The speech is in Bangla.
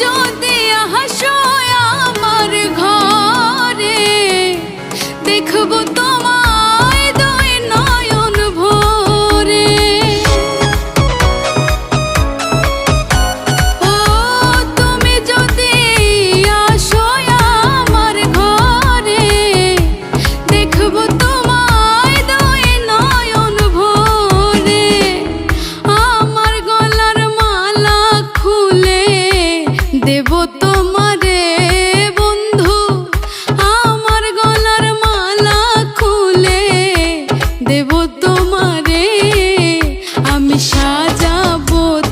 যদি আসো আমার ঘরে দেখব তো работу